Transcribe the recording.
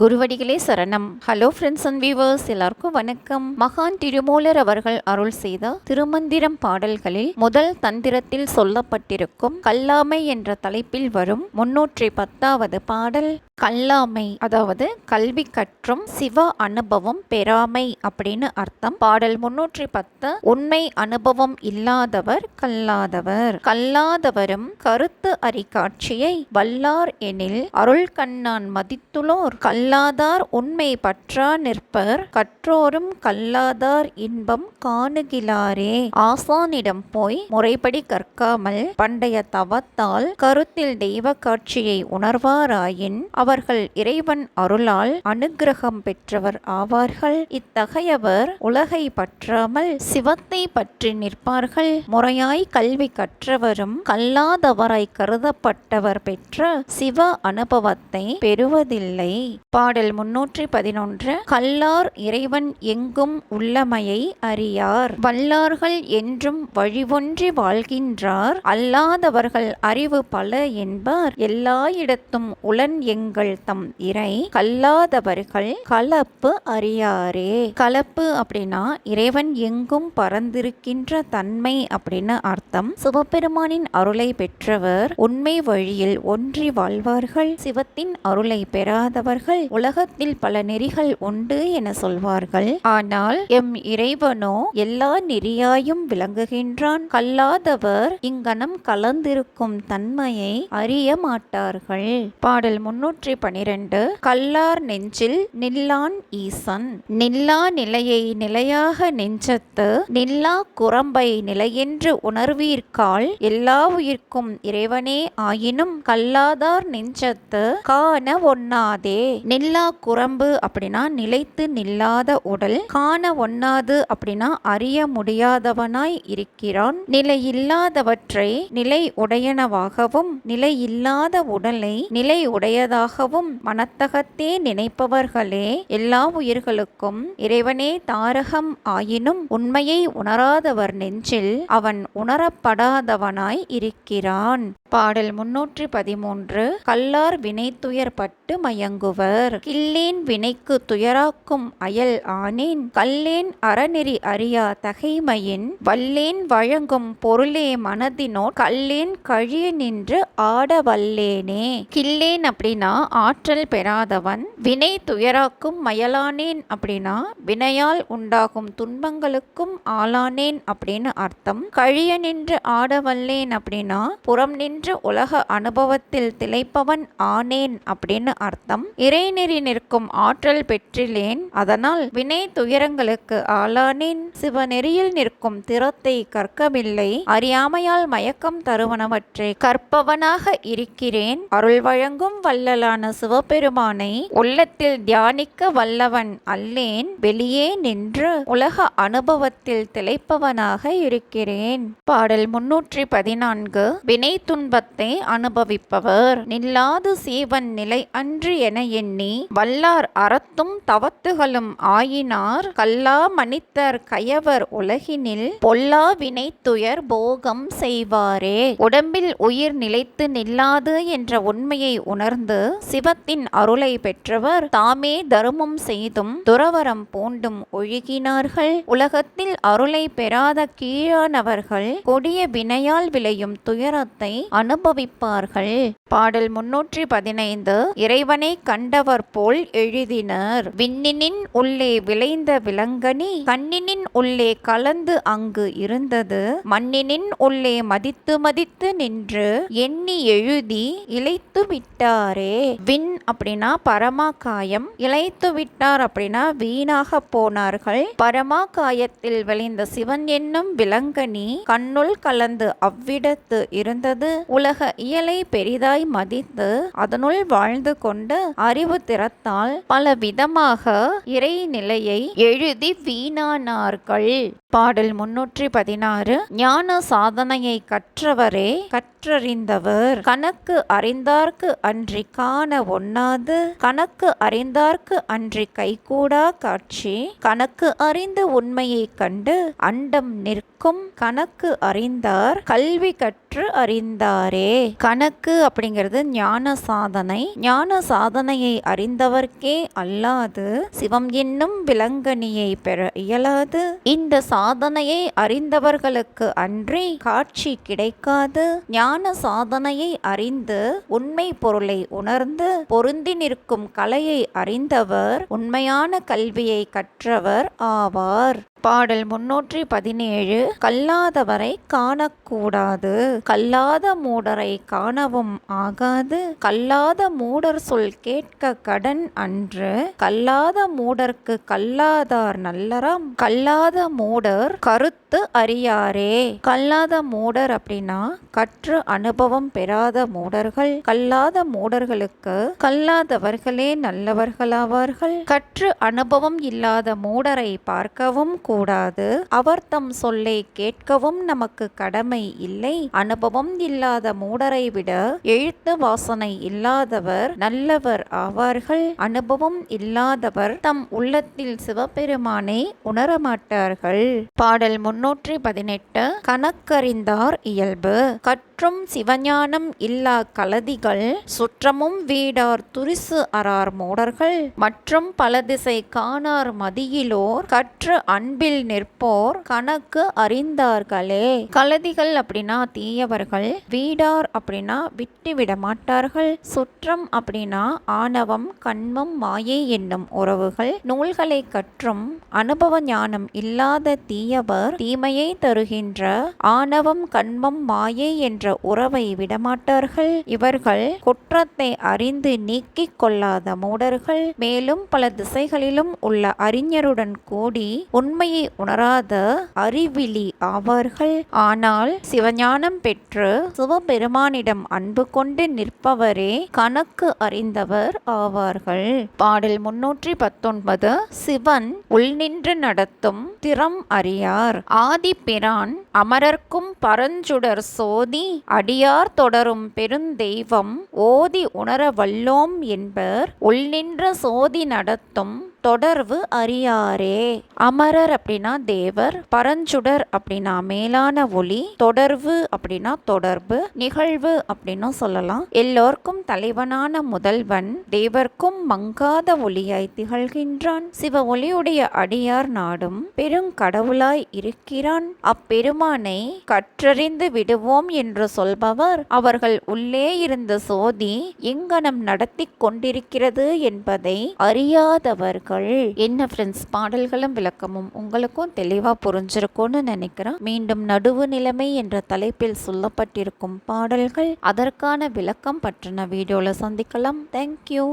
குருவடிகளே சரணம். Hello friends and viewers எல்லாருக்கும் வணக்கம். மகான் திருமூலர் அவர்கள் அருள் செய்த திருமந்திரம் பாடல்களில் முதல் தந்திரத்தில் சொல்லப்பட்டிருக்கும் கல்லாமை என்ற தலைப்பில் வரும் முன்னூற்றி பத்தாவது பாடல் கல்லாமை அதாவது கல்வி கற்றும் சிவ அனுபவம் பெறாமை அப்படின்னு அர்த்தம். பாடல் முன்னூற்றி பத்து உண்மை அனுபவம் இல்லாதவர் கல்லாதவர். கல்லாதவரும் கருத்து அறிக்காட்சியை வல்லார் எனில் அருள் கண்ணான் மதித்துளோர் கல்லாதார் உண்மை பற்றா நிற்பர் கற்றோரும் கல்லாதார் இன்பம் காணுகிலாரே. ஆசானிடம் போய் முறைப்படி கற்காமல் பண்டைய தவத்தால் கருத்தில் தெய்வ காட்சியை உணர்வாராயின் அவர்கள் இறைவன் அருளால் அனுக்கிரகம் பெற்றவர் ஆவார்கள். இத்தகையவர் உலகை பற்றாமல் சிவத்தை பற்றி நிற்பார்கள். முறையாய் கல்வி கற்றவரும் கல்லாதவராய் கருதப்பட்டவர் பெற்ற சிவ அனுபவத்தை பெறுவதில்லை. பாடல் முன்னூற்றி பதினொன்று கல்லார் இறைவன் எங்கும் உள்ளமையை அறியார். வல்லார்கள் என்றும் வழிவொன்றி வாழ்கின்றார். அல்லாதவர்கள் அறிவு பல என்பார். எல்லா இடத்தும் உளன் எங்கள் தம் இறை. கல்லாதவர்கள் கலப்பு அறியாரே. கலப்பு அப்படின்னா இறைவன் எங்கும் பறந்திருக்கின்ற தன்மை அப்படின்னு அர்த்தம். சிவபெருமானின் அருளை பெற்றவர் உண்மை வழியில் ஒன்றி வாழ்வார்கள். சிவத்தின் அருளை பெறாதவர்கள் உலகத்தில் பல நெறிகள் உண்டு என சொல்வார்கள். ஆனால் எம் இறைவனோ எல்லா நெறியாயும் விளங்குகின்றான். கல்லாதவர் இங்கனம் கலந்திருக்கும் தன்மையை அறிய மாட்டார்கள். பாடல் முன்னூற்றி பனிரெண்டு. கல்லார் நெஞ்சில் நில்லான் ஈசன். நில்லா நிலையை நிலையாக நெஞ்சத்து நில்லா குரம்பை நிலையென்று உணர்வீர்கால் எல்லா உயிர்க்கும் இறைவனே ஆயினும் கல்லாதார் நெஞ்சத்து காண ஒண்ணாதே. நில்லா குரம்பு அப்படின்னா நிலைத்து நில்லாத உடல் காண ஒண்ணாது அப்படின்னா அறிய முடியாதவனாய் இருக்கிறான். நிலை இல்லாதவற்றை நிலை உடையனவாகவும் நிலை இல்லாத உடலை நிலை உடையதாகவும் மனத்தகத்தே நினைப்பவர்களே எல்லா உயிர்களுக்கும் இறைவனே தாரகம் ஆயினும் உண்மையை உணராதவர் நெஞ்சில் அவன் உணரப்படாதவனாய் இருக்கிறான். பாடல் முன்னூற்றி பதிமூன்று கல்லார் வினைத்துயர்பட்டு மயங்குவர். அவர் கில்லேன் வினைக்கு துயராக்கும் அயல் ஆனேன். கல்லேன் அறநெறி அறியா தகைமையின். வல்லேன் வழங்கும் பொருளே மனதினோ கல்லேன் கழிய நின்று ஆட வல்லேனே. கில்லேன் அப்படின்னா ஆற்றல் பெறாதவன். வினை துயராக்கும் மயலானேன் அப்படின்னா வினையால் உண்டாகும் துன்பங்களுக்கும் ஆளானேன் அப்படின்னு அர்த்தம். கழிய நின்று ஆட வல்லேன் அப்படின்னா புறம் நின்று உலக அனுபவத்தில் திளைப்பவன் ஆனேன் அப்படின்னு அர்த்தம். இறை நெறி நிற்கும் ஆற்றல் பெற்றிலேன். அதனால் வினை துயரங்களுக்கு ஆளானேன். சிவநெறியில் நிற்கும் திறத்தை கற்கவில்லை. அறியாமையால் மயக்கம் தருவனவற்றை கற்பவனாக இருக்கிறேன். அருள் வழங்கும் வல்லலான சிவபெருமானை உள்ளத்தில் தியானிக்க வல்லவன் அல்லேன். வெளியே நின்று உலக அனுபவத்தில் திளைப்பவனாக இருக்கிறேன். பாடல் முன்னூற்றி பதினான்கு. வினை துன்பத்தை அனுபவிப்பவர். நில்லாது சீவன் நிலை அன்று என எண்ணி வல்லார் அறத்தும் தவத்துகளும் ஆயினார். கல்லா மணித்தர் கயவர் உலகினில் பொல்லா வினை துயர் போகம் செய்வாரே. உடம்பில் உயிர் நிலைத்து நில்லாது என்ற உண்மையை உணர்ந்து சிவத்தின் அருளை பெற்றவர் தாமே தருமம் செய்தும் துறவரம் பூண்டும் ஒழுகினார்கள். உலகத்தில் அருளை பெறாத கீழானவர்கள் கொடிய வினையால் விளையும் துயரத்தை அனுபவிப்பார்கள். பாடல் முன்னூற்றி பதினைந்து. இறைவனை கண்டவர் போல் எழுதினர். விண்ணினின் உள்ளே விளைந்த விலங்கனி கண்ணினின் உள்ளே கலந்து அங்கு இருந்தது. மண்ணினின் உள்ளே மதித்து மதித்து நின்று எண்ணி எழுதி இழைத்து விட்டாரே. விண் அப்படின்னா பரமாகாயம் இழைத்து விட்டார் அப்படின்னா வீணாக போனார்கள். பரமாகாயத்தில் விளைந்த சிவன் என்னும் விலங்கனி கண்ணுள் கலந்து அவ்விடத்து இருந்தது. உலக இயலை பெரிதாய் மதித்து அதனுள் வாழ்ந்து கொண்டு அறிவு திறத்தால் பலவிதமாக இறைநிலையை எழுதி வீணானார்கள். பாடல் முன்னூற்றி பதினாறு. ஞான சாதனையை கற்றவரே கற்றறிந்தவர். கணக்கு அறிந்தார்க்கு அன்றி காண ஒண்ணாது. கணக்கு அறிந்தார்க்கு அன்றி கைகூடா காட்சி. கணக்கு அறிந்து உண்மையை கண்டு அண்டம் நிற்கும். கணக்கு அறிந்தார் கல்வி கற்று அறிந்தாரே. கணக்கு அப்படிங்கிறது ஞான சாதனை. ஞான சாதனையை அறிந்தவர்க்கே அல்லாது சிவம் என்னும் விலங்கனியை பெற இயலாது. இந்த சா சாதனையை அறிந்தவர்களுக்கு அன்றி காட்சி கிடைக்காது. ஞான சாதனையை அறிந்து உண்மை பொருளை உணர்ந்து பொருந்தி நிற்கும் கலையை அறிந்தவர் உண்மையான கல்வியை கற்றவர் ஆவார். பாடல் முன்னூற்றி பதினேழு கல்லாதவரை காணக்கூடாது. கல்லாத மூடரை காணவும் ஆகாது. கல்லாத மூடர் சொல் கேட்க கடன் அன்று. கல்லாத மூடர்க்கு கல்லாதார் நல்லறம். கல்லாத மூடர் கருத்து அறியாரே. கல்லாத மூடர் அப்படின்னா கற்று அனுபவம் பெறாத மூடர்கள். கல்லாத மூடர்களுக்கு கல்லாதவர்களே நல்லவர்களாவார்கள். கற்று அனுபவம் இல்லாத மூடரை பார்க்கவும் கூடாது. அவர் தம் சொல்லை கேட்கவும் நமக்கு கடமை இல்லை. அனுபவம் இல்லாத மூடரை விட எழுத்து வாசனை இல்லாதவர் நல்லவர் ஆவார்கள். அனுபவம் இல்லாதவர் தம் உள்ளத்தில் சிவபெருமானை உணரமாட்டார்கள் பாடல் முன்னூற்றி பதினெட்டு. கணக்கறிந்தார் இயல்பு. கற்றும் சிவஞானம் இல்லா கலதிகள். சுற்றமும் வீடார் துரிசு அறார் மூடர்கள். மற்றும் பல திசை காணார் மதியிலோர். கற்று முன்பில் நிற்போர் கணக்கு அறிந்தார்களே. கலதிகள் அப்படின்னா தீயவர்கள் வீடார் அப்படின்னா விட்டு விட மாட்டார்கள். சுற்றம் அப்படின்னா ஆணவம் கண்மம் மாயை என்னும் உறவுகள். நூல்களை கற்றும் அனுபவ ஞானம் இல்லாத தீயவர் தீமையை தருகின்ற ஆணவம் கண்மம் மாயை என்ற உறவை விடமாட்டார்கள். இவர்கள் குற்றத்தை அறிந்து நீக்கிக் கொள்ளாத மூடர்கள். மேலும் பல திசைகளிலும் உள்ள அறிஞருடன் கூடி உண்மை உண்மையை உணராத அறிவிலி ஆவார்கள் ஆனால் சிவஞானம் பெற்று சிவபெருமானிடம் அன்பு கொண்டு நிற்பவரே கணக்கு அறிந்தவர் ஆவார்கள். பாடல் முன்னூற்றி பத்தொன்பது. சிவன் உள்நின்று நடத்தும் திறம் அறியார். ஆதிப்பிரான் அமரர்க்கும் பரஞ்சுடர் சோதி அடியார் தொடரும் பெருந்தெய்வம் ஓதி உணர வல்லோம் என்பர். உள்நின்ற சோதி நடத்தும் தொடர்பு அறியாரே. அமரர் அப்படின்னா தேவர் பரஞ்சுடர் அப்படின்னா மேலான ஒளி தொடர்வு அப்படின்னா தொடர்பு நிகழ்வு அப்படின்னும் சொல்லலாம். எல்லோருக்கும் தலைவனான முதல்வன் தேவர்க்கும் மங்காத ஒளியாய் திகழ்கின்றான். சிவ ஒளியுடைய அடியார் நாடும் பெருங்கடவுளாய் இருக்கிறான். அப்பெருமானை கற்றறிந்து விடுவோம் என்று சொல்பவர் அவர்கள் உள்ளே இருந்த சோதி எங்கனம் நடத்தி கொண்டிருக்கிறது என்பதை அறியாதவர்கள். என்ன ஃப்ரெண்ட்ஸ் பாடல்களும் விளக்கமும் உங்களுக்கும் தெளிவாக புரிஞ்சிருக்கும்னு நினைக்கிறேன். மீண்டும் நடுவு நிலைமை என்ற தலைப்பில் சொல்லப்பட்டிருக்கும் பாடல்கள் அதற்கான விளக்கம் பற்றின வீடியோவில் சந்திக்கலாம். தேங்க்யூ